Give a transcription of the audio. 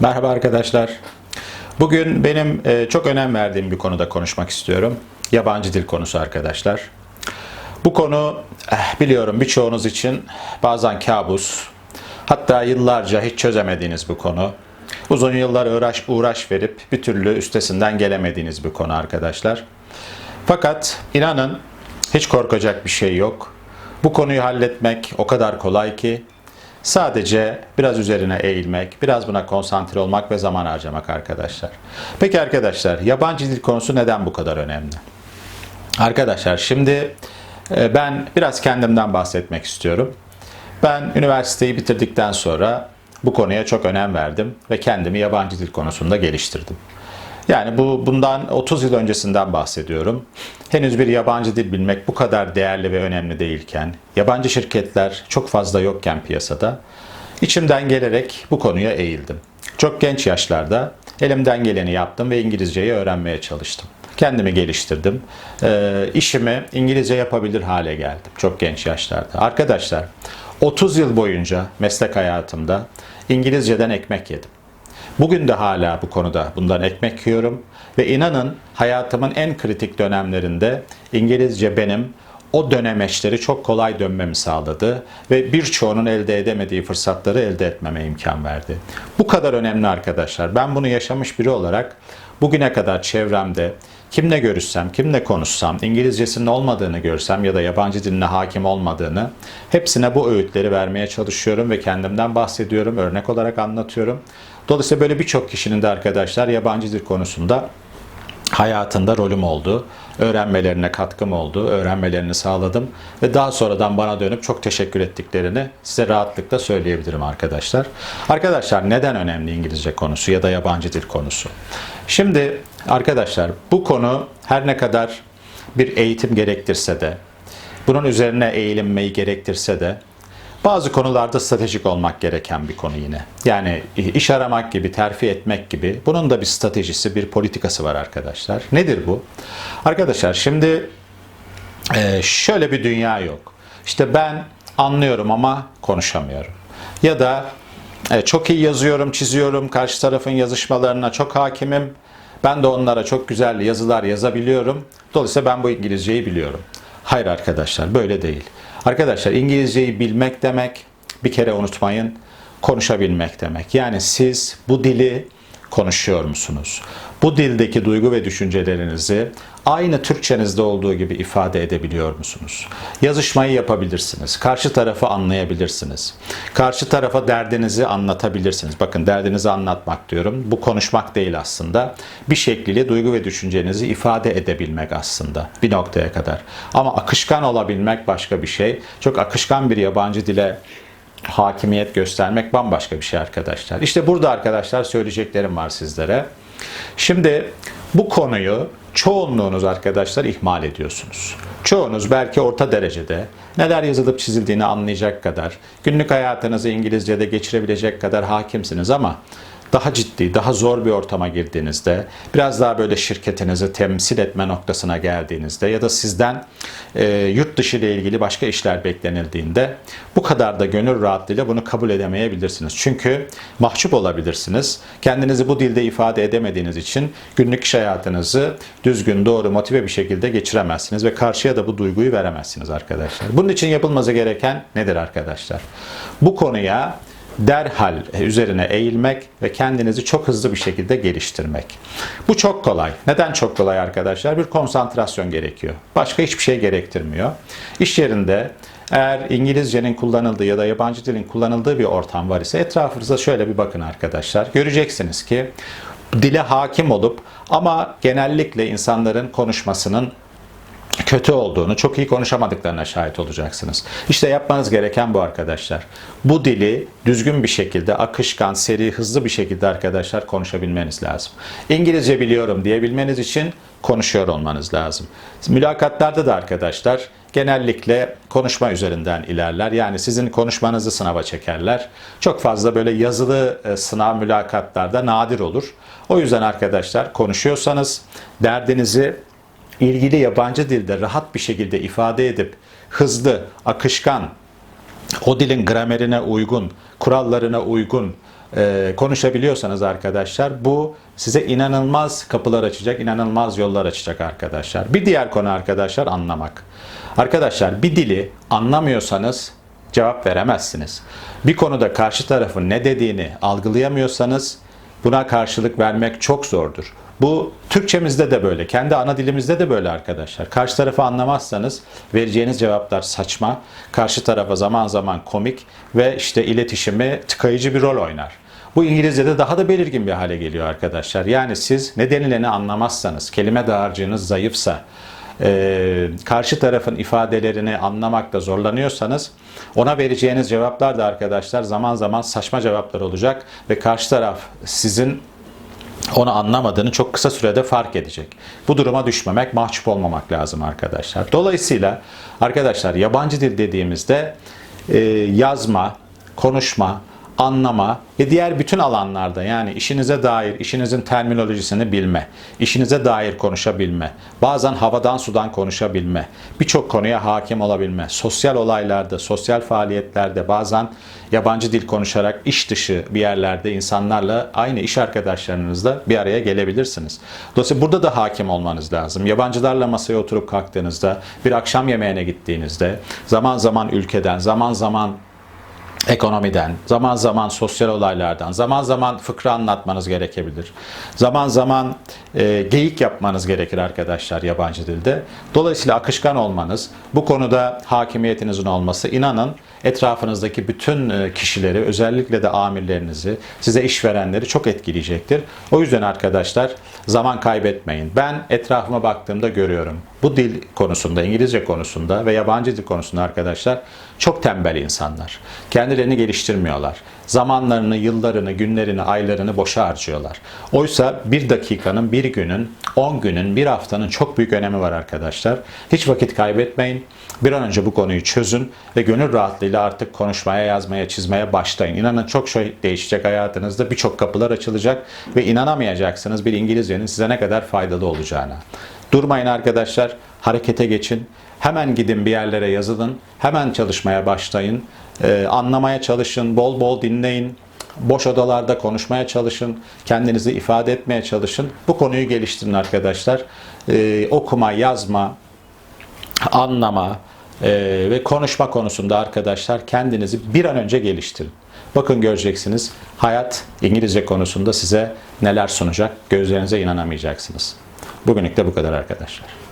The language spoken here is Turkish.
Merhaba arkadaşlar. Bugün benim e, çok önem verdiğim bir konuda konuşmak istiyorum. Yabancı dil konusu arkadaşlar. Bu konu eh, biliyorum birçoğunuz için bazen kabus, hatta yıllarca hiç çözemediğiniz bir konu. Uzun yıllar uğraş uğraş verip bir türlü üstesinden gelemediğiniz bir konu arkadaşlar. Fakat inanın hiç korkacak bir şey yok. Bu konuyu halletmek o kadar kolay ki Sadece biraz üzerine eğilmek, biraz buna konsantre olmak ve zaman harcamak arkadaşlar. Peki arkadaşlar, yabancı dil konusu neden bu kadar önemli? Arkadaşlar şimdi e, ben biraz kendimden bahsetmek istiyorum. Ben üniversiteyi bitirdikten sonra bu konuya çok önem verdim ve kendimi yabancı dil konusunda geliştirdim. Yani bu bundan 30 yıl öncesinden bahsediyorum. Henüz bir yabancı dil bilmek bu kadar değerli ve önemli değilken, yabancı şirketler çok fazla yokken piyasada, içimden gelerek bu konuya eğildim. Çok genç yaşlarda elimden geleni yaptım ve İngilizceyi öğrenmeye çalıştım. Kendimi geliştirdim. Ee, işimi İngilizce yapabilir hale geldim çok genç yaşlarda. Arkadaşlar 30 yıl boyunca meslek hayatımda İngilizceden ekmek yedim. Bugün de hala bu konuda bundan ekmek yiyorum ve inanın hayatımın en kritik dönemlerinde İngilizce benim o dönemeçleri çok kolay dönmemi sağladı ve birçoğunun elde edemediği fırsatları elde etmeme imkan verdi. Bu kadar önemli arkadaşlar. Ben bunu yaşamış biri olarak bugüne kadar çevremde kimle görüşsem, kimle konuşsam, İngilizcesinin olmadığını görsem ya da yabancı diline hakim olmadığını hepsine bu öğütleri vermeye çalışıyorum ve kendimden bahsediyorum, örnek olarak anlatıyorum. Dolayısıyla böyle birçok kişinin de arkadaşlar yabancı dil konusunda hayatında rolüm oldu. Öğrenmelerine katkım oldu. Öğrenmelerini sağladım. Ve daha sonradan bana dönüp çok teşekkür ettiklerini size rahatlıkla söyleyebilirim arkadaşlar. Arkadaşlar neden önemli İngilizce konusu ya da yabancı dil konusu? Şimdi arkadaşlar bu konu her ne kadar bir eğitim gerektirse de, bunun üzerine eğilinmeyi gerektirse de bazı konularda stratejik olmak gereken bir konu yine. Yani iş aramak gibi, terfi etmek gibi bunun da bir stratejisi, bir politikası var arkadaşlar. Nedir bu? Arkadaşlar şimdi e, şöyle bir dünya yok. İşte ben anlıyorum ama konuşamıyorum. Ya da e, çok iyi yazıyorum, çiziyorum, karşı tarafın yazışmalarına çok hakimim. Ben de onlara çok güzel yazılar yazabiliyorum. Dolayısıyla ben bu İngilizceyi biliyorum. Hayır arkadaşlar böyle değil. Arkadaşlar İngilizceyi bilmek demek bir kere unutmayın konuşabilmek demek. Yani siz bu dili konuşuyor musunuz? Bu dildeki duygu ve düşüncelerinizi aynı Türkçenizde olduğu gibi ifade edebiliyor musunuz? Yazışmayı yapabilirsiniz. Karşı tarafı anlayabilirsiniz. Karşı tarafa derdinizi anlatabilirsiniz. Bakın derdinizi anlatmak diyorum. Bu konuşmak değil aslında. Bir şekliyle duygu ve düşüncenizi ifade edebilmek aslında bir noktaya kadar. Ama akışkan olabilmek başka bir şey. Çok akışkan bir yabancı dile hakimiyet göstermek bambaşka bir şey arkadaşlar. İşte burada arkadaşlar söyleyeceklerim var sizlere. Şimdi bu konuyu çoğunluğunuz arkadaşlar ihmal ediyorsunuz. Çoğunuz belki orta derecede neler yazılıp çizildiğini anlayacak kadar, günlük hayatınızı İngilizce'de geçirebilecek kadar hakimsiniz ama daha ciddi, daha zor bir ortama girdiğinizde, biraz daha böyle şirketinizi temsil etme noktasına geldiğinizde ya da sizden e, yurt dışı ile ilgili başka işler beklenildiğinde bu kadar da gönül rahatlığıyla bunu kabul edemeyebilirsiniz. Çünkü mahcup olabilirsiniz. Kendinizi bu dilde ifade edemediğiniz için günlük iş hayatınızı düzgün, doğru, motive bir şekilde geçiremezsiniz ve karşıya da bu duyguyu veremezsiniz arkadaşlar. Bunun için yapılması gereken nedir arkadaşlar? Bu konuya derhal üzerine eğilmek ve kendinizi çok hızlı bir şekilde geliştirmek. Bu çok kolay. Neden çok kolay arkadaşlar? Bir konsantrasyon gerekiyor. Başka hiçbir şey gerektirmiyor. İş yerinde eğer İngilizcenin kullanıldığı ya da yabancı dilin kullanıldığı bir ortam var ise etrafınıza şöyle bir bakın arkadaşlar. Göreceksiniz ki dile hakim olup ama genellikle insanların konuşmasının kötü olduğunu, çok iyi konuşamadıklarına şahit olacaksınız. İşte yapmanız gereken bu arkadaşlar. Bu dili düzgün bir şekilde, akışkan, seri, hızlı bir şekilde arkadaşlar konuşabilmeniz lazım. İngilizce biliyorum diyebilmeniz için konuşuyor olmanız lazım. Mülakatlarda da arkadaşlar genellikle konuşma üzerinden ilerler. Yani sizin konuşmanızı sınava çekerler. Çok fazla böyle yazılı e, sınav mülakatlarda nadir olur. O yüzden arkadaşlar konuşuyorsanız derdinizi ilgili yabancı dilde rahat bir şekilde ifade edip hızlı, akışkan, o dilin gramerine uygun, kurallarına uygun e, konuşabiliyorsanız arkadaşlar bu size inanılmaz kapılar açacak, inanılmaz yollar açacak arkadaşlar. Bir diğer konu arkadaşlar anlamak. Arkadaşlar bir dili anlamıyorsanız cevap veremezsiniz. Bir konuda karşı tarafın ne dediğini algılayamıyorsanız buna karşılık vermek çok zordur. Bu Türkçemizde de böyle, kendi ana dilimizde de böyle arkadaşlar. Karşı tarafı anlamazsanız vereceğiniz cevaplar saçma, karşı tarafa zaman zaman komik ve işte iletişimi tıkayıcı bir rol oynar. Bu İngilizce'de daha da belirgin bir hale geliyor arkadaşlar. Yani siz ne denileni anlamazsanız, kelime dağarcığınız zayıfsa, e, karşı tarafın ifadelerini anlamakta zorlanıyorsanız ona vereceğiniz cevaplar da arkadaşlar zaman zaman saçma cevaplar olacak ve karşı taraf sizin onu anlamadığını çok kısa sürede fark edecek. Bu duruma düşmemek, mahcup olmamak lazım arkadaşlar. Dolayısıyla arkadaşlar yabancı dil dediğimizde e, yazma, konuşma, anlama ve diğer bütün alanlarda yani işinize dair, işinizin terminolojisini bilme, işinize dair konuşabilme, bazen havadan sudan konuşabilme, birçok konuya hakim olabilme, sosyal olaylarda, sosyal faaliyetlerde bazen yabancı dil konuşarak iş dışı bir yerlerde insanlarla aynı iş arkadaşlarınızla bir araya gelebilirsiniz. Dolayısıyla burada da hakim olmanız lazım. Yabancılarla masaya oturup kalktığınızda, bir akşam yemeğine gittiğinizde, zaman zaman ülkeden, zaman zaman ekonomiden, zaman zaman sosyal olaylardan, zaman zaman fıkra anlatmanız gerekebilir. Zaman zaman e, geyik yapmanız gerekir arkadaşlar yabancı dilde. Dolayısıyla akışkan olmanız, bu konuda hakimiyetinizin olması inanın etrafınızdaki bütün e, kişileri, özellikle de amirlerinizi, size işverenleri çok etkileyecektir. O yüzden arkadaşlar zaman kaybetmeyin. Ben etrafıma baktığımda görüyorum. Bu dil konusunda, İngilizce konusunda ve yabancı dil konusunda arkadaşlar çok tembel insanlar. Kendilerini geliştirmiyorlar. Zamanlarını, yıllarını, günlerini, aylarını boşa harcıyorlar. Oysa bir dakikanın, bir günün, 10 günün, bir haftanın çok büyük önemi var arkadaşlar. Hiç vakit kaybetmeyin. Bir an önce bu konuyu çözün ve gönül rahatlığıyla artık konuşmaya, yazmaya, çizmeye başlayın. İnanın çok şey değişecek hayatınızda. Birçok kapılar açılacak ve inanamayacaksınız bir İngilizcenin size ne kadar faydalı olacağına. Durmayın arkadaşlar, harekete geçin. Hemen gidin bir yerlere yazılın. Hemen çalışmaya başlayın. Ee, anlamaya çalışın, bol bol dinleyin. Boş odalarda konuşmaya çalışın. Kendinizi ifade etmeye çalışın. Bu konuyu geliştirin arkadaşlar. Ee, okuma, yazma, anlama e, ve konuşma konusunda arkadaşlar kendinizi bir an önce geliştirin. Bakın göreceksiniz hayat İngilizce konusunda size neler sunacak gözlerinize inanamayacaksınız. Bugünlük de bu kadar arkadaşlar.